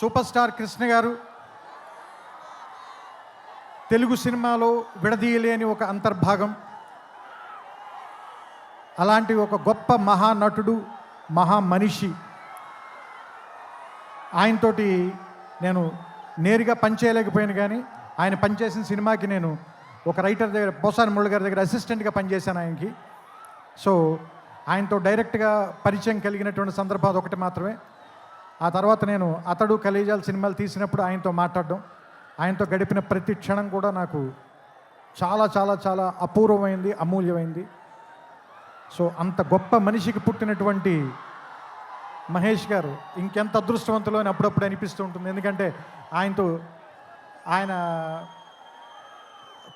Super star Krishna గారు తెలుగు సినిమాలో విడదీయలేని ఒక అంతర్భాగం. అలాంటి ఒక గొప్ప మహానటుడు మహా మనిషి ఆయనతోటి నేను నేరుగా పనిచేయలేకపోయాను కానీ ఆయన పనిచేసిన సినిమాకి నేను ఒక రైటర్ దగ్గర పోసాని మురళి గారి దగ్గర అసిస్టెంట్గా పనిచేశాను ఆయనకి. సో ఆయనతో డైరెక్ట్గా పరిచయం కలిగినటువంటి సందర్భాలు ఒకటి మాత్రమే. ఆ తర్వాత నేను అతడు కలేజాల సినిమాలు తీసినప్పుడు ఆయనతో మాట్లాడడం ఆయనతో గడిపిన ప్రతి క్షణం కూడా నాకు చాలా చాలా చాలా అపూర్వమైంది అమూల్యమైంది. సో అంత గొప్ప మనిషికి పుట్టినటువంటి మహేష్ గారు ఇంకెంత అదృష్టవంతులు అని అప్పుడప్పుడు అనిపిస్తూ ఉంటుంది. ఎందుకంటే ఆయనతో ఆయన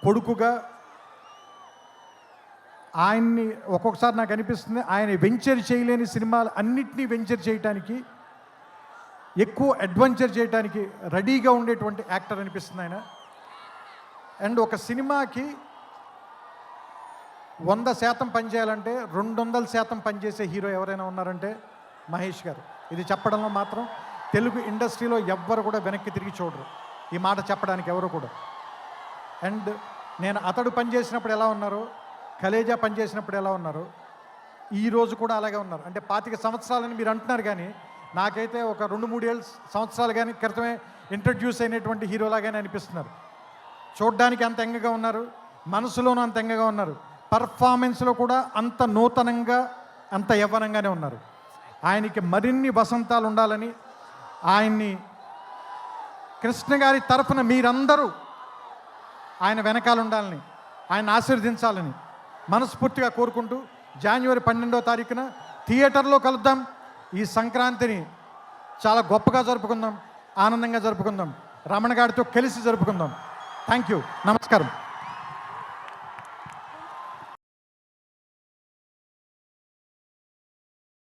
కొడుకుగా ఆయన్ని ఒక్కొక్కసారి నాకు అనిపిస్తుంది ఆయన వెంచర్ చేయలేని సినిమాలు అన్నిటినీ వెంచర్ చేయటానికి ఎక్కువ అడ్వెంచర్ చేయడానికి రెడీగా ఉండేటువంటి యాక్టర్ అనిపిస్తుంది ఆయన. అండ్ ఒక సినిమాకి వంద శాతం పనిచేయాలంటే రెండు వందల శాతం పనిచేసే హీరో ఎవరైనా ఉన్నారంటే మహేష్ గారు. ఇది చెప్పడంలో మాత్రం తెలుగు ఇండస్ట్రీలో ఎవ్వరు కూడా వెనక్కి తిరిగి చూడరు. ఈ మాట చెప్పడానికి ఎవరు కూడా. అండ్ నేను అతడు పనిచేసినప్పుడు ఎలా ఉన్నారు? కలేజా పనిచేసినప్పుడు ఎలా ఉన్నారు? ఈ రోజు కూడా అలాగే ఉన్నారు. అంటే పాతిక సంవత్సరాలని మీరు అంటున్నారు కానీ నాకైతే ఒక రెండు మూడు ఏళ్ళ సంవత్సరాలు కానీ క్రితమే ఇంట్రడ్యూస్ అయినటువంటి హీరోలాగానే అనిపిస్తున్నారు. చూడ్డానికి అంత ఎంగగా ఉన్నారు మనసులోనూ అంత ఎంగగా ఉన్నారు పర్ఫార్మెన్స్లో కూడా అంత నూతనంగా అంత యవ్వనంగానే ఉన్నారు. ఆయనకి మరిన్ని వసంతాలు ఉండాలని ఆయన్ని కృష్ణ గారి తరఫున మీరందరూ ఆయన వెనకాల ఉండాలని ఆయన ఆశీర్వదించాలని మనస్ఫూర్తిగా కోరుకుంటూ జనవరి పన్నెండో తారీఖున థియేటర్లో కలుద్దాం. ఈ సంక్రాంతిని చాలా గొప్పగా జరుపుకుందాం ఆనందంగా జరుపుకుందాం రమణ గారితో కలిసి జరుపుకుందాం. థ్యాంక్ యూ నమస్కారం.